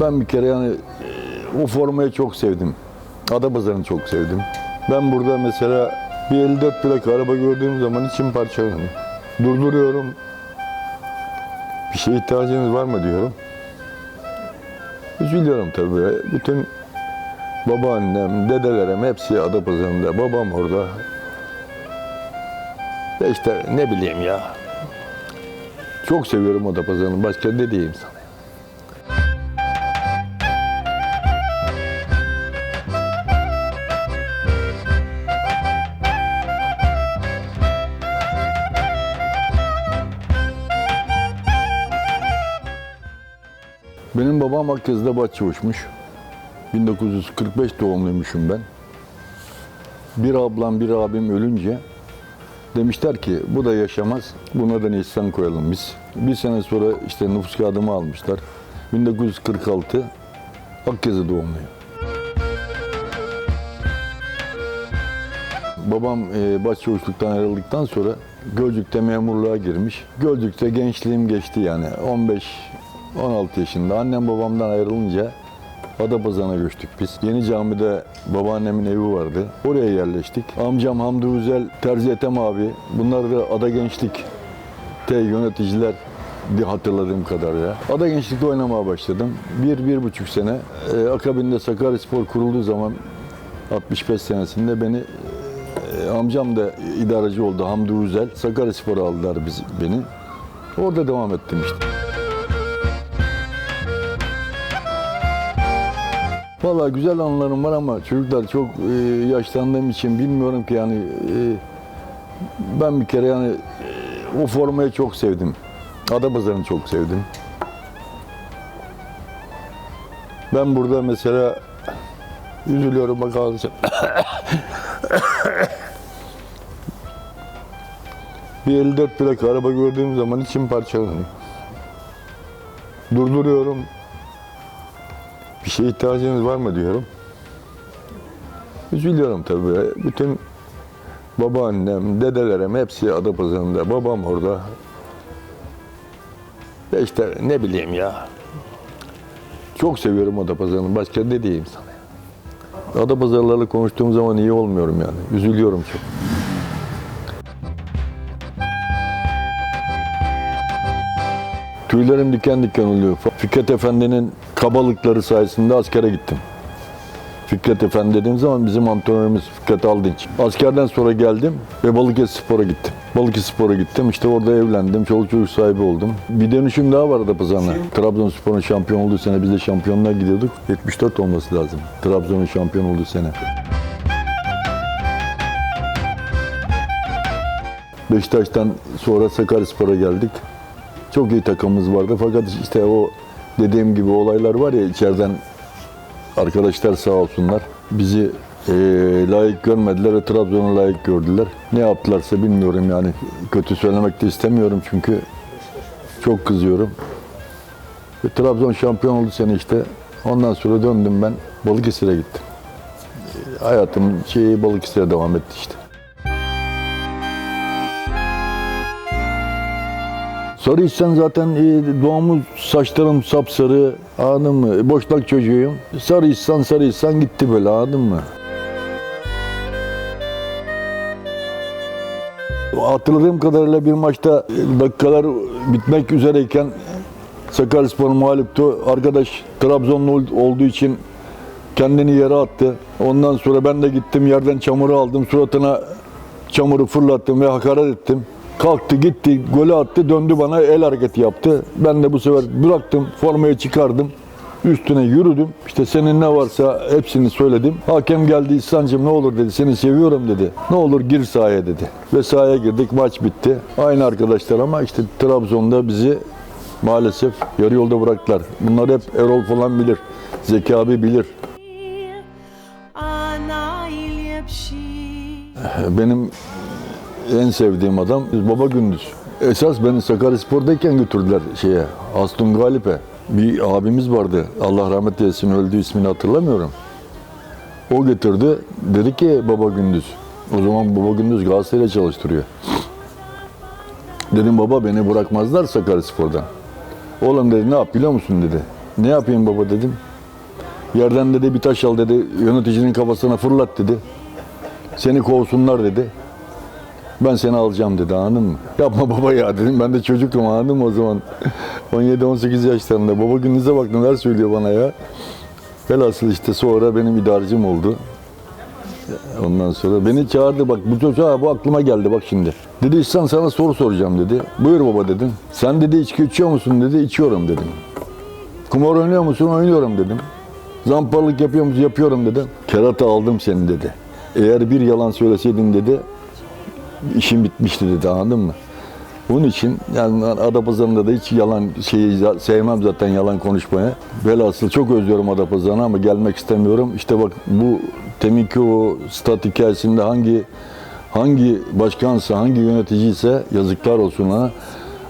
Ben bir kere yani e, o formayı çok sevdim. Adapazarı'nı çok sevdim. Ben burada mesela bir 54 plaka araba gördüğüm zaman içim parçalanıyor. Durduruyorum. Bir şeye ihtiyacınız var mı diyorum. Üzülüyorum tabii. Bütün babaannem, dedelerim hepsi Adapazarı'nda. Babam orada. Ya işte ne bileyim ya. Çok seviyorum Adapazarı'nı. Başka ne diyeyim sana? Benim babam Akkız'da başçavuşmuş. 1945 doğumluymuşum ben. Bir ablam bir abim ölünce demişler ki bu da yaşamaz. Buna da Nisan koyalım biz. Bir sene sonra işte nüfus kağıdımı almışlar. 1946 Akkızı doğumluyum. Babam e, başçavuşluktan ayrıldıktan sonra Gölcük'te memurluğa girmiş. Gölcük'te gençliğim geçti yani 15 16 yaşında. Annem babamdan ayrılınca Adapazarı'na göçtük biz. Yeni camide babaannemin evi vardı. Oraya yerleştik. Amcam Hamdi Üzel, Terzi Ethem abi. Bunlar da Ada Gençlik te yöneticiler diye hatırladığım kadar ya. Ada Gençlik'te oynamaya başladım. Bir, bir buçuk sene. Ee, akabinde Sakaryaspor kurulduğu zaman 65 senesinde beni e, amcam da idareci oldu Hamdi Üzel. Sakaryaspor'a aldılar biz, beni. Orada devam ettim işte. Valla güzel anılarım var ama çocuklar çok e, yaşlandığım için bilmiyorum ki yani e, ben bir kere yani e, o formayı çok sevdim. Adapazarı'nı çok sevdim. Ben burada mesela üzülüyorum bak ağlayacağım. bir 54 plaka araba gördüğüm zaman içim parçalanıyor. Durduruyorum, bir şeye ihtiyacınız var mı diyorum. Üzülüyorum tabii. Bütün babaannem, dedelerim hepsi Adapazarı'nda. Babam orada. Ya işte ne bileyim ya. Çok seviyorum Adapazarı'nı. Başka ne diyeyim sana? Adapazarılarla konuştuğum zaman iyi olmuyorum yani. Üzülüyorum çok. Tüylerim diken diken oluyor. Fikret Efendi'nin kabalıkları sayesinde askere gittim. Fikret Efendi dediğim zaman bizim antrenörümüz Fikret Aldınç. Askerden sonra geldim ve Balıkesirspor'a gittim. Balıkesirspor'a gittim. İşte orada evlendim. Çoluk çocuk sahibi oldum. Bir dönüşüm daha vardı Pazar'la. Trabzonspor'un şampiyon olduğu sene biz de şampiyonluğa gidiyorduk. 74 olması lazım. Trabzon'un şampiyon olduğu sene. Beşiktaş'tan sonra Sakaryaspor'a geldik. Çok iyi takımımız vardı fakat işte o dediğim gibi olaylar var ya içeriden arkadaşlar sağ olsunlar bizi eee, layık görmediler ve Trabzon'a layık gördüler. Ne yaptılarsa bilmiyorum yani kötü söylemek de istemiyorum çünkü çok kızıyorum. Ve Trabzon şampiyon oldu sene işte. Ondan sonra döndüm ben Balıkesir'e gittim. Eee, Hayatım şeyi Balıkesir'e devam etti işte. Sarı içsen zaten e, doğumuz saçlarım sapsarı anladın mı? Boşnak çocuğuyum. Sarı içsen sarı içsen gitti böyle anladın mı? Hatırladığım kadarıyla bir maçta e, dakikalar bitmek üzereyken Sakaryaspor mağluptu. Arkadaş Trabzonlu ol- olduğu için kendini yere attı. Ondan sonra ben de gittim yerden çamuru aldım. Suratına çamuru fırlattım ve hakaret ettim. Kalktı gitti, golü attı, döndü bana el hareketi yaptı. Ben de bu sefer bıraktım, formayı çıkardım. Üstüne yürüdüm. İşte senin ne varsa hepsini söyledim. Hakem geldi İhsan'cığım ne olur dedi. Seni seviyorum dedi. Ne olur gir sahaya dedi. Ve sahaya girdik. Maç bitti. Aynı arkadaşlar ama işte Trabzon'da bizi maalesef yarı yolda bıraktılar. Bunlar hep Erol falan bilir. Zeki abi bilir. najlepší. Benim en sevdiğim adam Baba Gündüz. Esas beni Sakaryaspor'dayken götürdüler şeye, Aston Galip'e. Bir abimiz vardı, Allah rahmet eylesin öldü ismini hatırlamıyorum. O getirdi, dedi ki Baba Gündüz. O zaman Baba Gündüz Galatasaray'la çalıştırıyor. Dedim baba beni bırakmazlar Sakaryaspor'dan. Oğlum dedi ne yap biliyor musun dedi. Ne yapayım baba dedim. Yerden dedi bir taş al dedi. Yöneticinin kafasına fırlat dedi. Seni kovsunlar dedi. Ben seni alacağım dedi anladın mı? Yapma baba ya dedim. Ben de çocuktum anladın o zaman? 17-18 yaşlarında. Baba gününüze bak neler söylüyor bana ya. Velhasıl işte sonra benim idarecim oldu. Ondan sonra beni çağırdı bak bu çocuğa bu aklıma geldi bak şimdi. Dedi İhsan sana soru soracağım dedi. Buyur baba dedim. Sen dedi içki içiyor musun dedi. İçiyorum dedim. Kumar oynuyor musun? Oynuyorum dedim. Zamparalık yapıyor musun? Yapıyorum dedim. Kerata aldım seni dedi. Eğer bir yalan söyleseydin dedi işim bitmişti dedi anladın mı? Bunun için yani Adapazarı'nda da hiç yalan şeyi sevmem zaten yalan konuşmaya. Velhasıl çok özlüyorum Adapazarı'nı ama gelmek istemiyorum. İşte bak bu teminki o stat hikayesinde hangi hangi başkansa, hangi yöneticiyse yazıklar olsun ona.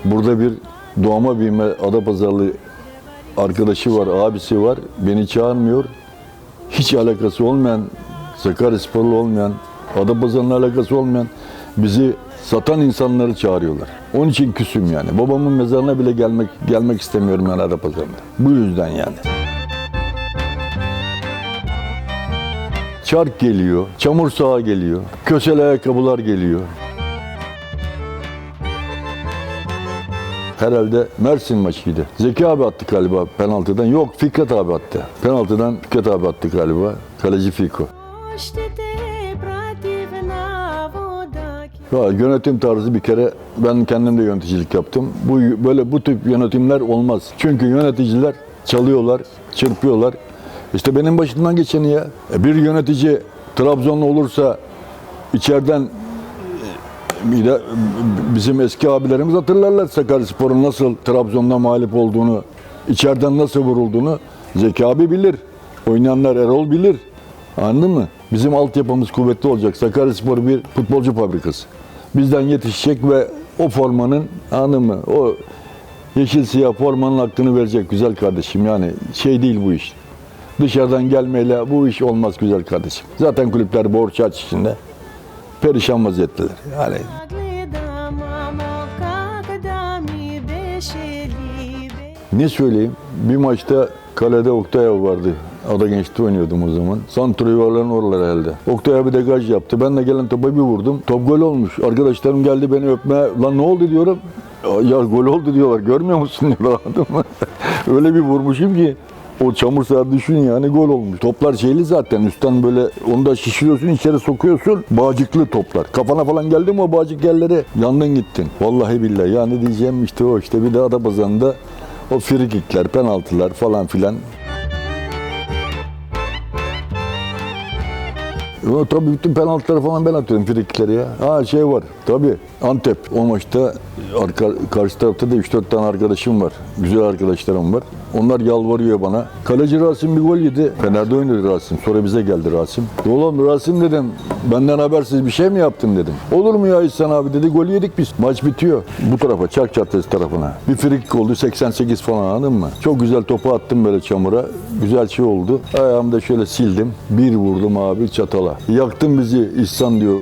Burada bir doğma büyüme Adapazarlı arkadaşı var, abisi var. Beni çağırmıyor. Hiç alakası olmayan, Sakaryasporlu olmayan, Adapazarı'nın alakası olmayan bizi satan insanları çağırıyorlar. Onun için küsüm yani. Babamın mezarına bile gelmek gelmek istemiyorum yani Adapazarı'nda. Bu yüzden yani. Çark geliyor, çamur sağa geliyor, kösel ayakkabılar geliyor. Herhalde Mersin maçıydı. Zeki abi attı galiba penaltıdan. Yok Fikret abi attı. Penaltıdan Fikret abi attı galiba. Kaleci Fiko. Oște-te, prativna Ya, yönetim tarzı bir kere ben kendim de yöneticilik yaptım. Bu böyle bu tip yönetimler olmaz. Çünkü yöneticiler çalıyorlar, çırpıyorlar. İşte benim başımdan geçeni ya. E, Bir yönetici Trabzonlu olursa içeriden e, de bizim eski abilerimiz hatırlarlar Sakaryaspor'un nasıl Trabzon'da mağlup olduğunu, içeriden nasıl vurulduğunu. Zeki abi bilir. Oynayanlar Erol bilir. Anladın mı? Bizim altyapımız kuvvetli olacak. Sakaryaspor bir futbolcu fabrikası bizden yetişecek ve o formanın anımı, o yeşil siyah formanın hakkını verecek güzel kardeşim. Yani şey değil bu iş. Dışarıdan gelmeyle bu iş olmaz güzel kardeşim. Zaten kulüpler borç aç içinde. Perişan vaziyetteler. Yani ne söyleyeyim? Bir maçta kalede Oktayev vardı. Ada Genç'te oynuyordum o zaman. Santro yuvarların oraları elde. Oktay abi degaj yaptı. Ben de gelen topa bir vurdum. Top gol olmuş. Arkadaşlarım geldi beni öpme. Lan ne oldu diyorum. Ya gol oldu diyorlar. Görmüyor musun diyorlar. Öyle bir vurmuşum ki o çamur saat düşün yani gol olmuş. Toplar şeyli zaten üstten böyle onu da şişiriyorsun içeri sokuyorsun. Bağcıklı toplar. Kafana falan geldi mi o bağcık yerlere yandın gittin. Vallahi billahi yani diyeceğim işte o işte bir de Adapazarı'nda o frikikler, penaltılar falan filan. Yo, tabii bütün penaltıları falan ben atıyorum frikikleri ya. Ha şey var tabii Antep o maçta arka, karşı tarafta da 3-4 tane arkadaşım var. Güzel arkadaşlarım var. Onlar yalvarıyor bana. Kaleci Rasim bir gol yedi. Fener'de oynadı Rasim. Sonra bize geldi Rasim. Oğlum Rasim dedim benden habersiz bir şey mi yaptın dedim. Olur mu ya İhsan abi dedi. Gol yedik biz. Maç bitiyor. Bu tarafa Çark Caddesi tarafına. Bir frikik oldu 88 falan anladın mı? Çok güzel topu attım böyle çamura. Güzel şey oldu. Ayağımda şöyle sildim. Bir vurdum abi çatala. Yaktın bizi İhsan diyor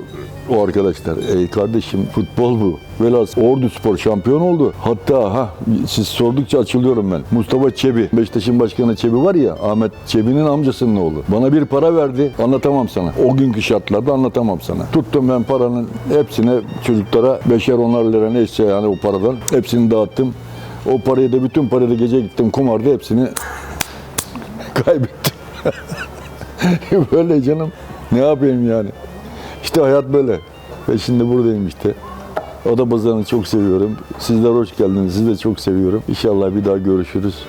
o arkadaşlar. Ey kardeşim futbol bu. Velhas Ordu Spor şampiyon oldu. Hatta ha siz sordukça açılıyorum ben. Mustafa Çebi, Beşiktaş'ın başkanı Çebi var ya Ahmet Çebi'nin amcasının oğlu. Bana bir para verdi. Anlatamam sana. O günkü şartlarda anlatamam sana. Tuttum ben paranın hepsine çocuklara beşer onar lira neyse yani o paradan hepsini dağıttım. O parayı da bütün parayı da gece gittim kumarda hepsini kaybettim. böyle canım. Ne yapayım yani? İşte hayat böyle. Ve şimdi buradayım işte. Adapazarı'nı çok seviyorum. Sizler hoş geldiniz. Sizi de çok seviyorum. İnşallah bir daha görüşürüz.